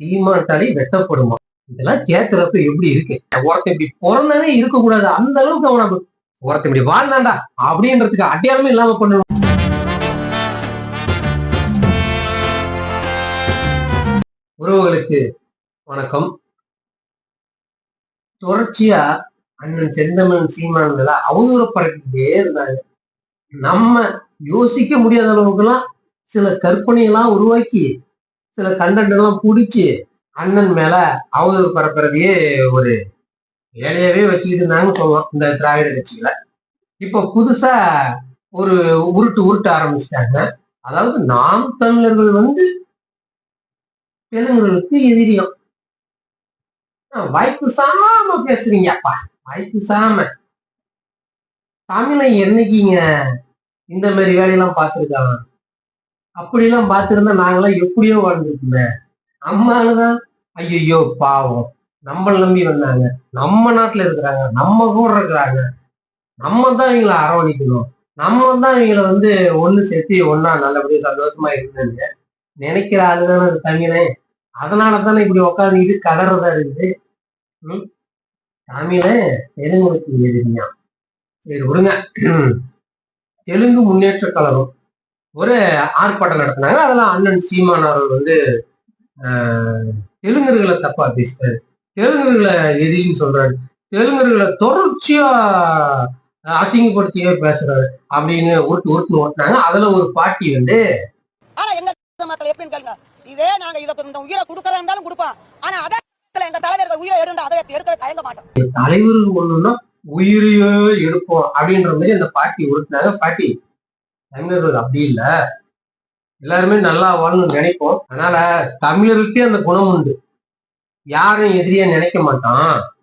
சீமான் வெட்டப்படுமா? இதெல்லாம் கேட்கிறப்ப எப்படி இருக்கு? ஒருத்தன் இப்படி பிறந்தனே இருக்கக்கூடாது. அந்த அளவுக்கு அவன் அப்ப- ஒருத்தன் இப்படி வாழ்ந்தாண்டா அப்படின்றதுக்கு அடையாளமே இல்லாம பண்ணணும் உறவுகளுக்கு வணக்கம். தொடர்ச்சியா அண்ணன் செந்தமன் சீமான்களை அவதூற இருந்தாங்க. நம்ம யோசிக்க முடியாத அளவுக்கு எல்லாம் சில கற்பனையெல்லாம் உருவாக்கி சில கண்டென்ட் எல்லாம் பிடிச்சி அண்ணன் மேல அவதூறு பரப்புறதையே ஒரு வேலையாவே வச்சுக்கிட்டு இருந்தாங்க சொல்லுவோம் இந்த திராவிட கட்சிகளை. இப்ப புதுசா ஒரு உருட்டு உருட்ட ஆரம்பிச்சிட்டாங்க. அதாவது நாம் தமிழர்கள் வந்து தெலுங்குகளுக்கு எதிரியம். வாய்ப்பு சாம பேசுறீங்க அப்பா வாய்ப்பு சாம. தமிழை என்னைக்குங்க இந்த மாதிரி வேலையெல்லாம் பார்த்துருக்காங்க? அப்படிலாம் பார்த்துருந்தா நாங்களாம் எப்படியோ வாழ்ந்துருக்குமே. நம்மளாலதான் ஐயோ பாவம். நம்மளை நம்பி வந்தாங்க. நம்ம நாட்டுல இருக்கிறாங்க. நம்ம கூட இருக்கிறாங்க. நம்ம தான் இவங்களை அரவணைக்கணும். நம்ம தான் இவங்களை வந்து ஒண்ணு சேர்த்து ஒன்னா நல்லபடியா சந்தோஷமா இருந்தாங்க நினைக்கிற ஆளுதானே தானே தமிழே. அதனால தானே இப்படி உட்காந்துக்கிட்டு கதறதா இருக்குது. ம்? தமிழன் தெலுங்குக்கு எதிரியா? சரி விடுங்க. தெலுங்கு முன்னேற்ற கழகம். ஒரு ஆர்ப்பாட்டம் நடத்தினாங்க. அதெல்லாம் அண்ணன் சீமான் அவர்கள் வந்து தெலுங்கர்களை தப்பா பேசுறாரு தெலுங்கர்களை எதிரின்னு சொல்றாரு. தெலுங்கர்களை தொடர்ச்சியா அசிங்கப்படுத்தியே பேசுறாரு அப்படின்னு உருட்டு உருட்டு ஓட்டினாங்க. அதுல ஒரு பாட்டி வந்து இதே நாங்க இதை இந்த உயிரை கொடுக்கறதா இருந்தாலும் கொடுப்போம் ஆனா அதே எங்க தலைவர்கள் உயிரை எடுந்து அதை எடுக்க தயங்க மாட்டோம். தலைவர்கள் ஒண்ணுன்னா உயிரையோ எடுப்போம் அப்படின்ற மாதிரி அந்த பாட்டி உருட்டினாங்க. பாட்டி தமிழர்கள் அப்படி இல்லை. எல்லாருமே நல்லா வாழணும்னு நினைப்போம். அதனால தமிழர்களுக்கே அந்த குணம் உண்டு. யாரும் எதிரியா நினைக்க மாட்டான்.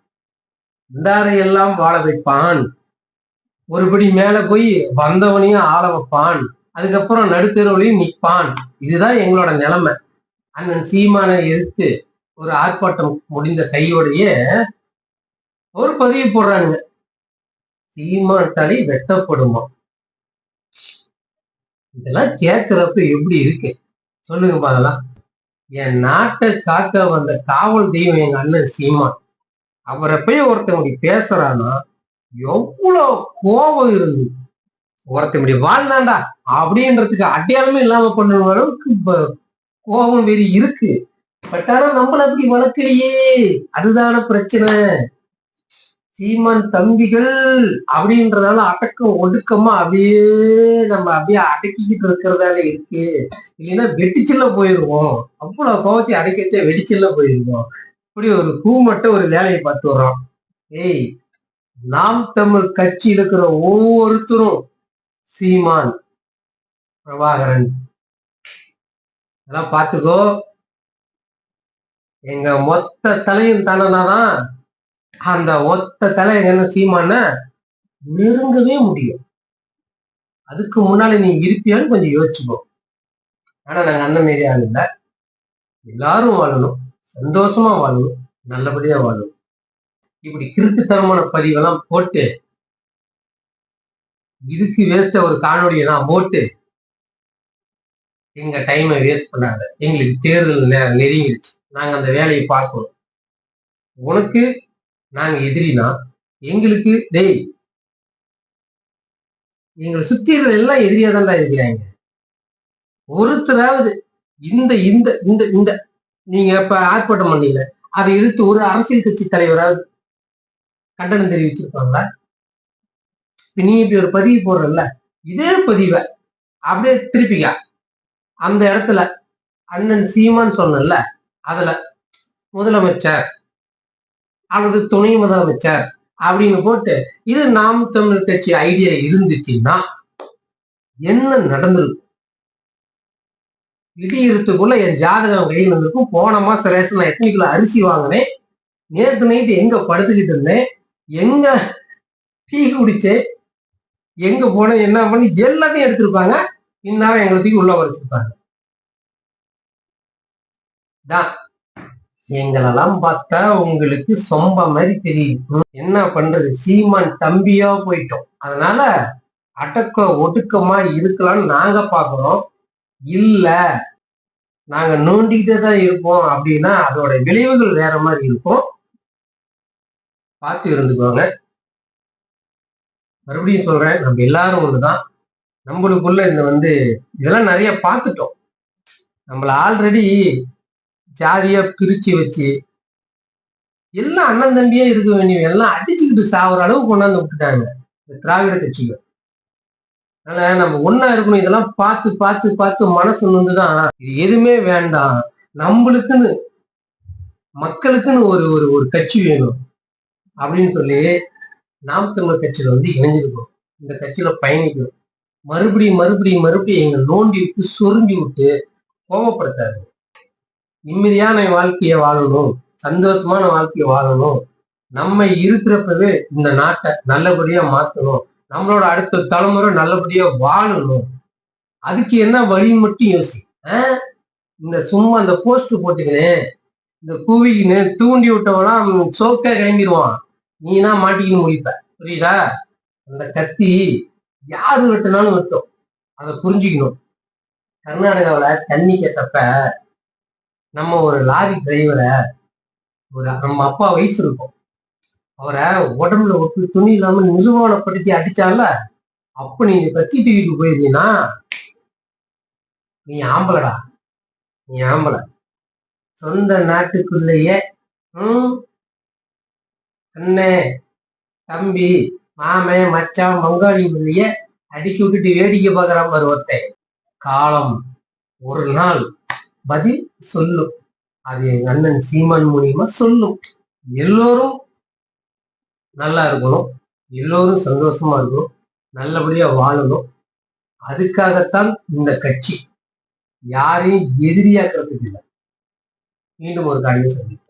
இந்தாரை எல்லாம் வாழ வைப்பான். ஒருபடி மேல போய் வந்தவனையும் ஆள வைப்பான். அதுக்கப்புறம் நடுத்தருவலையும் நிற்பான். இதுதான் எங்களோட நிலைமை. அண்ணன் சீமானை எதிர்த்து ஒரு ஆர்ப்பாட்டம் முடிந்த கையோடையே ஒரு பதிவு போடுறானுங்க. சீமான் தலை வெட்டப்படுமா? இதெல்லாம் கேட்கிறப்ப எப்படி இருக்கு? சொல்லுங்க பாக்கலாம். என் நாட்டை காக்க வந்த காவல் தெய்வம் எங்க அண்ணன் சீமான். அவரை போய் ஒருத்தவங்க பேசுறான்னா பேசுறானா எவ்வளவு கோபம் இருந்து ஒருத்தன் இப்படி வாழ்ந்தாண்டா அப்படின்றதுக்கு அடையாளமே இல்லாம பண்ணுற அளவுக்கு கோபம் வெறி இருக்கு. பட் ஆனா நம்மள அப்படி வளர்க்கலையே. அதுதான பிரச்சனை. சீமான் தம்பிகள் அப்படின்றதால அடக்கம் ஒடுக்கமா அப்படியே நம்ம அப்படியே அடக்கிக்கிட்டு இருக்கிறதால இருக்கு. இல்லைன்னா வெடிச்சில்ல போயிருவோம். அவ்வளவு கோவத்தை அடக்கி வச்சா வெடிச்சில்ல போயிருவோம். இப்படி ஒரு கூமட்ட ஒரு வேலையை பார்த்து வர்றோம். ஏய் நாம் தமிழ் கட்சி இருக்கிற ஒவ்வொருத்தரும் சீமான் பிரபாகரன். அதெல்லாம் பார்த்துக்கோ. எங்க மொத்த தலையும் தானதான் அந்த ஒத்த தலை என்ன சீமான நெருங்கவே முடியும். அதுக்கு முன்னால நீ இருப்பியான்னு கொஞ்சம் யோசிச்சுக்கோ. ஆனா நாங்க அண்ணன் மாரி ஆள் இல்ல. எல்லாரும் வாழணும். சந்தோஷமா வாழணும். நல்லபடியா வாழணும். இப்படி கிறுக்குத்தனமான பதிவெல்லாம் போட்டு இதுக்கு வேஸ்ட ஒரு காணொலியை நான் போட்டு எங்க டைமை வேஸ்ட் பண்ணாத. எங்களுக்கு தேர்தல் நேரம் நெருங்கிடுச்சு. நாங்க அந்த வேலையை பார்க்கணும். உனக்கு நாங்க எதிரினா எங்களுக்கு டெய் எங்களை சுத்தி இருக்கிற எல்லாம் எதிரியா தான் இருக்கிறாங்க. ஒருத்தராவது இந்த இந்த இந்த இந்த நீங்க இப்ப ஆர்ப்பாட்டம் பண்ணீங்க அதை எதிர்த்து ஒரு அரசியல் கட்சி தலைவராவது கண்டனம் தெரிவிச்சிருப்பாங்களா? இப்ப நீ இப்படி ஒரு பதிவு போடுறல இதே பதிவை அப்படியே திருப்பிக்கா. அந்த இடத்துல அண்ணன் சீமான்னு சொன்னல அதுல முதலமைச்சர் அல்லது துணை முதலமைச்சர் அப்படின்னு போட்டு இது நாம் தமிழ் கட்சி ஐடியா இருந்துச்சுன்னா என்ன நடந்திருக்கும்? இடி என் ஜாதகம் கையில் வந்திருக்கும். போன மாசம் ரேஷன் நான் எத்தனை கிலோ அரிசி வாங்கினேன்? நேற்று நைட்டு எங்க படுத்துக்கிட்டு இருந்தேன்? எங்க டீ குடிச்சேன் எங்க போனேன்? என்ன பண்ணி? எல்லாத்தையும் எடுத்திருப்பாங்க. இந்நேரம் எங்களை தூக்கி உள்ள வச்சிருப்பாங்க. தான் எங்களெல்லாம் பார்த்தா உங்களுக்கு சொம்ப மாதிரி தெரியும். என்ன பண்றது? சீமான் தம்பியா போயிட்டோம். அதனால அடக்க ஒடுக்கமா இருக்கலாம்னு நாங்க பாக்குறோம் இல்ல நாங்க நோண்டிக்கிட்டே தான் இருப்போம் அப்படின்னா அதோட விளைவுகள் வேற மாதிரி இருக்கும். பார்த்து இருந்துக்கோங்க. மறுபடியும் சொல்றேன் நம்ம எல்லாரும் ஒண்ணுதான். நம்மளுக்குள்ள இந்த வந்து இதெல்லாம் நிறைய பார்த்துட்டோம். நம்மள ஆல்ரெடி ஜாதியா பிரிச்சு வச்சு எல்லாம் அண்ணன் தம்பியே இருக்க வேண்டிய எல்லாம் அடிச்சுக்கிட்டு சாவுற அளவு கொண்டாந்து விட்டுட்டாங்க. இந்த திராவிட கட்சிகள். அதனால நம்ம ஒன்னா இருக்கணும். இதெல்லாம் பார்த்து பார்த்து பார்த்து மனசு நொந்துதான். இது எதுவுமே வேண்டாம். நம்மளுக்குன்னு மக்களுக்குன்னு ஒரு ஒரு ஒரு கட்சி வேணும். அப்படின்னு சொல்லி நாம் தமிழர் கட்சியில வந்து இணைஞ்சிருக்கோம். இந்த கட்சியில பயணிக்கணும் மறுபடியும் மறுபடியும் மறுபடியும் எங்களை நோண்டி விட்டு சொரிஞ்சு விட்டு கோபப்படுத்தாரு நிம்மதியான வாழ்க்கையை வாழணும் சந்தோஷமான வாழ்க்கையை வாழணும். நம்ம இருக்கிறப்பவே இந்த நாட்டை நல்லபடியா மாத்தணும். நம்மளோட அடுத்த தலைமுறை நல்லபடியா வாழணும். அதுக்கு என்ன வழி மட்டும் யோசி இந்த சும்மா அந்த போஸ்ட் போட்டுக்கினேன் இந்த கூவிக்கின்னு தூண்டி விட்டவனா சோக்கா கிளம்பிடுவான் நீனா மாட்டிக்கின்னு முடிப்ப புரியுதா? அந்த கத்தி யாரு வெட்டினாலும் வெட்டும். அதை புரிஞ்சுக்கணும். கர்நாடகாவில் தண்ணி கேட்டப்ப நம்ம ஒரு லாரி டிரைவரை ஒரு நம்ம அப்பா வயசு இருக்கும். அவரை உடம்புல ஒட்டு துணி இல்லாம நிர்வாணப்படுத்தி அடிச்சால அப்ப நீங்க கத்தி தூக்கிட்டு போயிருந்தீங்கன்னா நீ ஆம்பளடா. நீ ஆம்பளை. சொந்த நாட்டுக்குள்ளேயே ம் அண்ணே தம்பி மாமே மச்சான் பங்காளிக்குள்ளேயே அடிக்கி விட்டுட்டு வேடிக்கை பார்க்குற மாதிரி ஒருத்தன். காலம் ஒரு நாள். பதில் சொல்லும். அது எங்க அண்ணன் சீமான் மூலியமா சொல்லும். எல்லோரும் நல்லா இருக்கணும். எல்லோரும் சந்தோஷமா இருக்கணும். நல்லபடியா வாழணும். அதுக்காகத்தான் இந்த கட்சி. யாரையும் எதிரியாக்குறதுக்கு இல்லை. மீண்டும் ஒரு காரியம் சந்திப்போம்